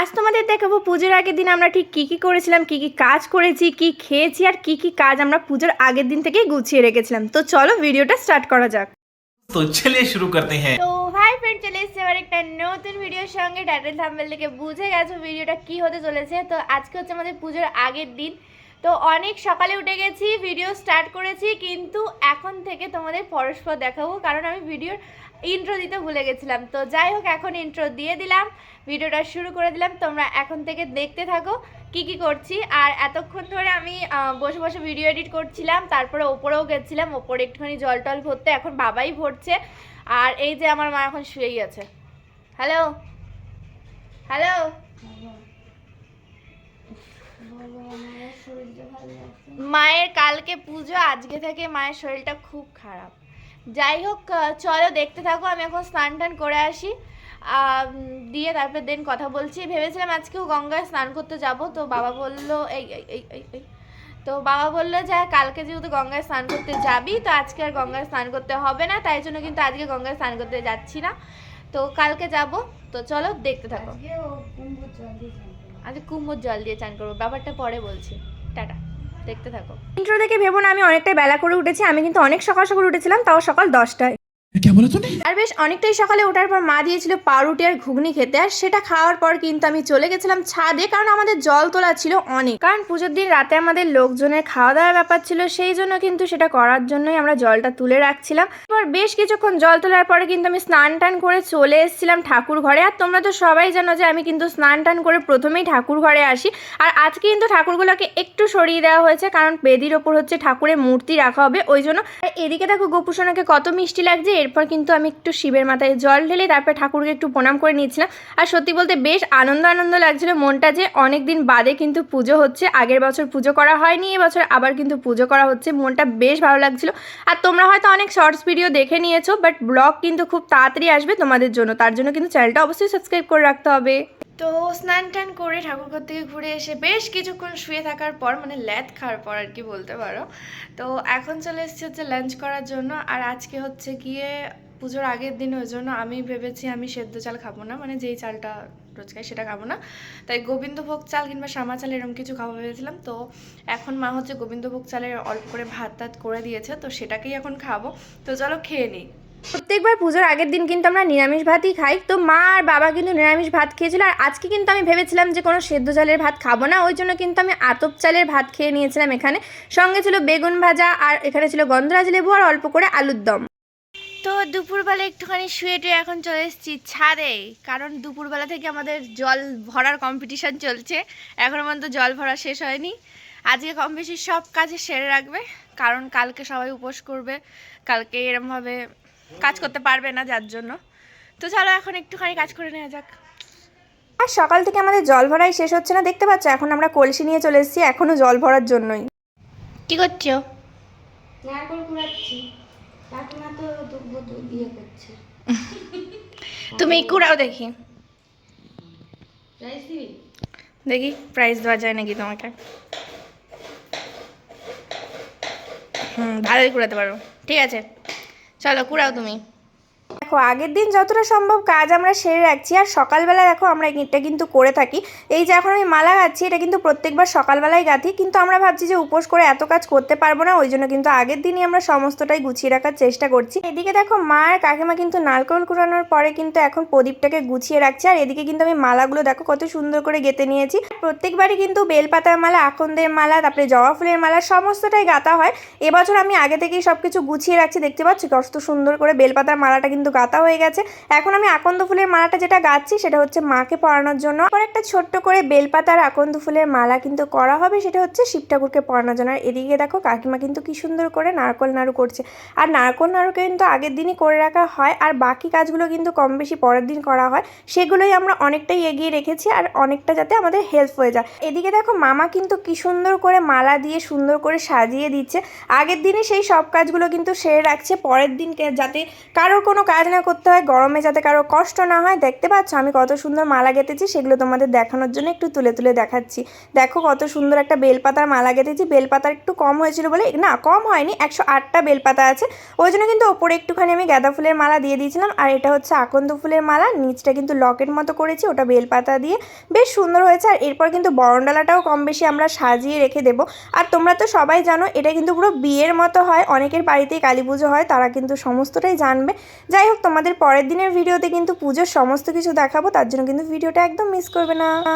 আজ তোমাদের দেখাবো পুজোর আগের দিন আমরা ঠিক কী কী করেছিলাম কী কী কাজ করেছি কি খেয়েছি আর কি কি কাজ আমরা পুজোর আগের দিন থেকেই গুছিয়ে রেখেছিলাম। তো চলো ভিডিওটা স্টার্ট করা যাক। তো চলে শুরু করতে হ্যাঁ। তো ভাই ফ্রেন্ড চলে এসেছি আবার একটা নতুন ভিডিওর সঙ্গে। টাইটেল থাম্বেল থেকে বুঝে গেছো ভিডিওটা কি হতে চলেছে। তো আজকে হচ্ছে আমাদের পুজোর আগের দিন। তো অনেক সকালে উঠে গেছি ভিডিও স্টার্ট করেছি, কিন্তু এখন থেকে তোমাদের পরস্পর দেখাবো, কারণ আমি ভিডিওর ইন্ট্রো দিতে ভুলে গেছিলাম। তো যাই হোক, এখন ইন্ট্রো দিয়ে দিলাম ভিডিওটা শুরু করে দিলাম, তোমরা এখন থেকে দেখতে থাকো কি কি করছি। আর এতক্ষণ ধরে আমি বসে বসে ভিডিও এডিট করছিলাম, তারপরে ওপরেও গেছিলাম, ওপরে একটুখানি জল টল ভরতে, এখন বাবাই ভরছে, আর এই যে আমার মা এখন শুয়েই আছে। হ্যালো হ্যালো মায়ের কালকে পুজো, আজকে থেকে মায়ের শরীরটা খুব খারাপ। যাই হোক চলো দেখতে থাকো, আমি এখন স্নান টান করে আসি। দিয়ে তারপর দেন কথা বলছি। ভেবেছিলাম আজকেও গঙ্গায় স্নান করতে যাব, তো বাবা বলল, এই এই এই তো বাবা বলল যে, কালকে যেহেতু গঙ্গায় স্নান করতে যাবি, তো আজকে আর গঙ্গায় স্নান করতে হবে না, তাই জন্য কিন্তু আজকে গঙ্গায় স্নান করতে যাচ্ছি না। তো কালকে যাব, তো চলো দেখতে থাকো। আজকে কুমোর জল দিয়ে চান করব। ব্যাপারটা পরে বলছি। টাটা। দেখতে থাকো। ইন্ট্রো দেখে ভেবো না, আমি অনেকটা বেলা করে উঠেছি। আমি কিন্তু অনেক সকাল সকাল উঠেছিলাম, তাও সকাল দশটায়। क्या बोला तूने আর বেশ অনেকটাই সকালে ওঠার পর মা দিয়েছিল পাউরুটি আর ঘুগনি খেতে আর সেটা খাওয়ার পর কিন্তু আমি চলে গেছিলাম ছাদে কারণ আমাদের জল তোলা ছিল অনেক কারণ পুজোর দিন রাতে আমাদের লোকজনের খাওয়া দাওয়ার ব্যাপার ছিল সেই জন্য কিন্তু সেটা করার জন্যই আমরা জলটা তুলে রাখছিলাম এবার বেশ কিছুক্ষণ জল তোলার পরে কিন্তু আমি স্নান টান করে চলে এসেছিলাম ঠাকুর ঘরে আর তোমরা তো সবাই জানো যে আমি কিন্তু স্নান টান করে প্রথমেই ঠাকুর ঘরে আসি আর আজকে কিন্তু ঠাকুরগুলোকে একটু সরিয়ে দেওয়া হয়েছে কারণ বেদির ওপর হচ্ছে ঠাকুরের মূর্তি রাখা হবে ওই জন্য আর এদিকে দেখো গোপুসোনাকে কত মিষ্টি লাগছে এরপর কিন্তু আমি একটু শিবের মাথায় জল ঢেলে তারপরে ঠাকুরকে একটু প্রণাম করে নিয়েছিলাম। আর সত্যি বলতে বেশ আনন্দ আনন্দ লাগছিল মনটা যে অনেক দিন বাদে কিন্তু পুজো হচ্ছে। আগের বছর পুজো করা হয়নি, এবছর আবার কিন্তু পুজো করা হচ্ছে। মনটা বেশ ভালো লাগছিল। আর তোমরা হয়তো অনেক শর্টস ভিডিও দেখে নিয়েছো, বাট ব্লগ কিন্তু খুব তাড়াতাড়ি আসবে তোমাদের জন্য। তার জন্য কিন্তু চ্যানেলটা অবশ্যই সাবস্ক্রাইব করে রাখতে হবে। তো স্নান টান করে ঠাকুরঘর থেকে ঘুরে এসে বেশ কিছুক্ষণ শুয়ে থাকার পর মানে ল্যাদ খাওয়ার পর আর কি বলতে পারো, তো এখন চলে এসেছি হচ্ছে লাঞ্চ করার জন্য। আর আজকে হচ্ছে গিয়ে পুজোর আগের দিন, ওই জন্য আমি ভেবেছি আমি সেদ্ধ চাল খাব না মানে যেই চালটা রোজ খাই সেটা খাব না। তাই গোবিন্দভোগ চাল কিংবা শ্যামা চাল এরকম কিছু খাব ভেবেছিলাম। তো এখন মা হচ্ছে গোবিন্দভোগ চালের অল্প করে ভাত টাত করে দিয়েছে, তো সেটাকেই এখন খাব। তো চলো খেয়ে নিই। প্রত্যেকবার পুজোর আগের দিন কিন্তু আমরা নিরামিষ ভাতই খাই। তো মা আর বাবা কিন্তু নিরামিষ ভাত খেয়েছিল আর আজকে কিন্তু আমি ভেবেছিলাম যে কোনো সেদ্ধ চালের ভাত খাব না। ওই জন্য কিন্তু আমি আতপ চালের ভাত খেয়ে নিয়েছিলাম এখানে। সঙ্গে ছিল বেগুন ভাজা আর এখানে ছিল গন্ধরাজ লেবু আর অল্প করে আলুর দম। তো দুপুরবেলা একটুখানি শুয়ে টুয়ে এখন চলে এসেছি ছাদে। কারণ দুপুরবেলা থেকে আমাদের জল ভরার কম্পিটিশন চলছে। এখনও পর্যন্ত জল ভরা শেষ হয়নি। আজকে কম বেশি সব কাজে সেরে রাখবে। কারণ কালকে সবাই উপোস করবে। কালকে এরমভাবে কাজ করতে পারবে না যার জন্য। তো চলো এখন একটুখানি কাজ করে নেওয়া যাক। আর সকাল থেকে আমাদের জল ভরাই শেষ হচ্ছে না দেখতে পাচ্ছ? এখন আমরা কলসি নিয়ে চলে এসেছি এখনও জল ভরার জন্যই। কি করছ? নারকল কুড়াচ্ছি। কাকিমা তো করছে। তুমি কুড়াও দেখি। রাইস দেখি প্রাইস দেওয়া যায় নাকি তোমাকে? হুম ভালোই কুড়াতে পারো। ঠিক আছে। চলো কুড়াও তুমি। দেখো, আগের দিন যতটা সম্ভব কাজ আমরা সেরে রাখছি, আর সকালবেলা দেখো আমরা এটা কিন্তু করে থাকি। এই যে এখন আমি মালা গাচ্ছি, এটা কিন্তু প্রত্যেকবার সকালবেলায় গাঁথি, কিন্তু আমরা ভাবছি যে উপোস করে এত কাজ করতে পারব না, ওই জন্য কিন্তু আগের দিনই আমরা সমস্তটাই গুছিয়ে রাখার চেষ্টা করছি। এদিকে দেখো, মা আর কাকিমা কিন্তু নারকেল কুড়ানোর পরে কিন্তু এখন প্রদীপটাকে গুছিয়ে রাখছে, আর এদিকে কিন্তু আমি মালাগুলো দেখো কত সুন্দর করে গেঁথে নিয়েছি। প্রত্যেকবারই কিন্তু বেলপাতার মালা, আকন্দের মালা, তারপরে জবা ফুলের মালা সমস্তটাই গাঁথা হয়। এবছর আমি আগে থেকেই সব কিছু গুছিয়ে রাখছি, দেখতে পাচ্ছি কত সুন্দর করে বেলপাতার মালাটা কিন্তু গাঁথা হয়ে গেছে। এখন আমি আকন্দ ফুলের মালাটা যেটা গাচ্ছি সেটা হচ্ছে মাকে পরানোর জন্য। পরে একটা ছোট্ট করে বেলপাতার আকন্দ ফুলের মালা কিন্তু করা হবে, সেটা হচ্ছে শিব ঠাকুরকে পরানোর জন্য। আর এদিকে দেখো, কাকিমা কিন্তু কি সুন্দর করে নারকল নাড়ু করছে। আর নারকল নাড়ু কিন্তু আগের দিনই করে রাখা হয়, আর বাকি কাজগুলো কিন্তু কম বেশি পরের দিন করা হয়। সেগুলোই আমরা অনেকটাই এগিয়ে রেখেছি, আর অনেকটা যাতে আমাদের হেল্প হয়ে যায়। এদিকে দেখো, মামা কিন্তু কি সুন্দর করে মালা দিয়ে সুন্দর করে সাজিয়ে দিচ্ছে। আগের দিনে সেই সব কাজগুলো কিন্তু সেরে রাখছে, পরের দিনকে যাতে কারোর কোনো কাজ না করতে হয়, গরমে যাতে কারও কষ্ট না হয়। দেখতে পাচ্ছ আমি কত সুন্দর মালা গেঁথেছি, সেগুলো তোমাদের দেখানোর জন্য একটু তুলে তুলে দেখাচ্ছি। দেখো কত সুন্দর একটা বেলপাতার মালা গেঁথেছি, বেলপাতা একটু কম হয়েছিল বলে, না কম হয়নি, একশো আটটা বেলপাতা আছে। ওই জন্য কিন্তু ওপরে একটুখানি আমি গাঁদা ফুলের মালা দিয়ে দিয়েছিলাম, আর এটা হচ্ছে আকন্দ ফুলের মালা, নিচটা কিন্তু লকেট মতো করেছি ওটা বেলপাতা দিয়ে। বেশ সুন্দর হয়েছে, আর এরপর কিন্তু বরণডালাটাও কম বেশি আমরা সাজিয়ে রেখে দেবো। আর তোমরা তো সবাই জানো, এটা কিন্তু পুরো বিয়ের মতো হয়, অনেকের বাড়িতেই কালী পুজো হয়, তারা কিন্তু সমস্তটাই জানবে। যাই হোক তোমাদের পরের দিনের ভিডিওতে কিন্তু পুজোর সমস্ত কিছু দেখাবো, তার জন্য কিন্তু ভিডিওটা একদম মিস করবে না।